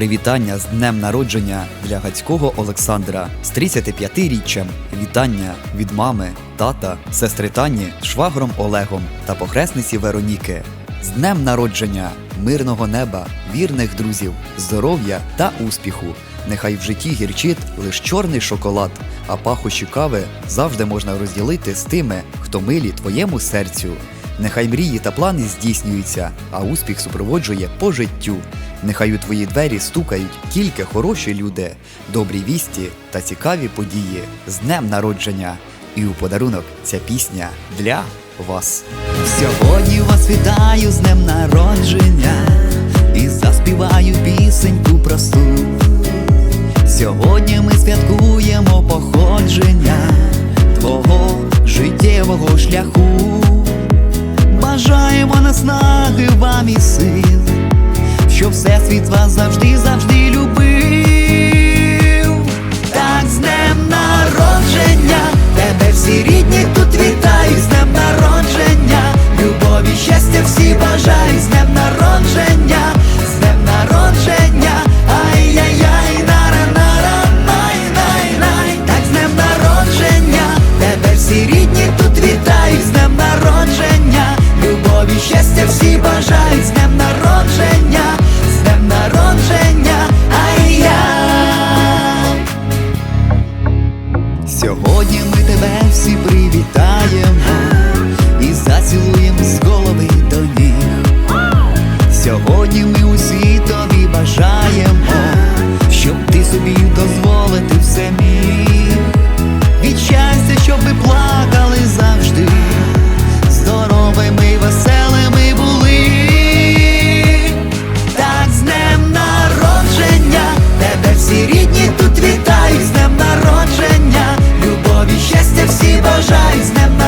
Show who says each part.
Speaker 1: Привітання з днем народження для Гацького Олександра з 35-річчям. Вітання від мами, тата, сестри Тані, швагром Олегом та похресниці Вероніки. З днем народження, мирного неба, вірних друзів, здоров'я та успіху. Нехай в житті гірчить лиш чорний шоколад, а пахощі кави завжди можна розділити з тими, хто милі твоєму серцю. Нехай мрії та плани здійснюються, а успіх супроводжує по життю. Нехай у твої двері стукають тільки хороші люди, добрі вісті та цікаві події з днем народження. І у подарунок ця пісня для вас. Сьогодні вас вітаю з днем народження і заспіваю пісеньку просту. Сьогодні ми святкуємо походження твого життєвого шляху. Бажаємо наснаги вам і сил, все світла завжди, завжди любить. Сьогодні ми тебе всі привітаємо і зацілуємо з голови до ніг. Сьогодні ми усі тобі бажаємо, щоб ти собі дозволити все міг. Від щастя, щоб ви плакали завжди. побажань з днем